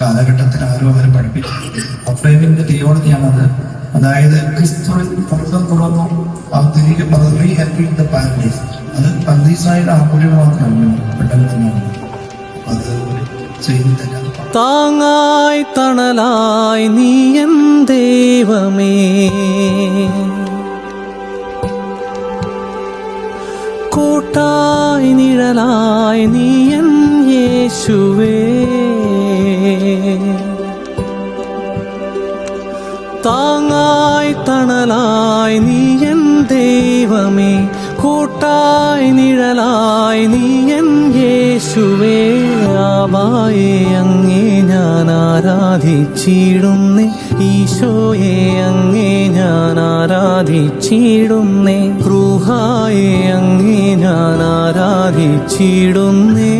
കാലഘട്ടത്തിൽ ആരോ അവരെ പഠിപ്പിച്ചു അഫ്രൈമിന്റെ തിയോളജിയാണത്. അതായത് ക്രിസ്തുവിൽ പർദ്ദം തുറന്നു തിരികെ പദവി എൻട്രി ദ പാരഡൈസ് അത് പന്തീസായുടെ ആകുലി മാത്രമല്ല പെട്ടെന്ന് അത് താങ്ങായി തണലായി നീ എൻ ദൈവമേ. കൂട്ടായി നിഴലായി നീ എൻ യേശുവേ. താങ്ങായി തണലായി നീ എൻ ദൈവമേ കൂട്ടായി നിഴലായി നീ എൻ യേശുവേ ആവായി അങ്ങേ ഞാൻ ആരാധിച്ചിടുന്നേ ഈശോയെ അങ്ങേ ഞാൻ ആരാധിച്ചിടുന്നേ റൂഹായെ അങ്ങേ ഞാൻ ആരാധിച്ചിടുന്നേ.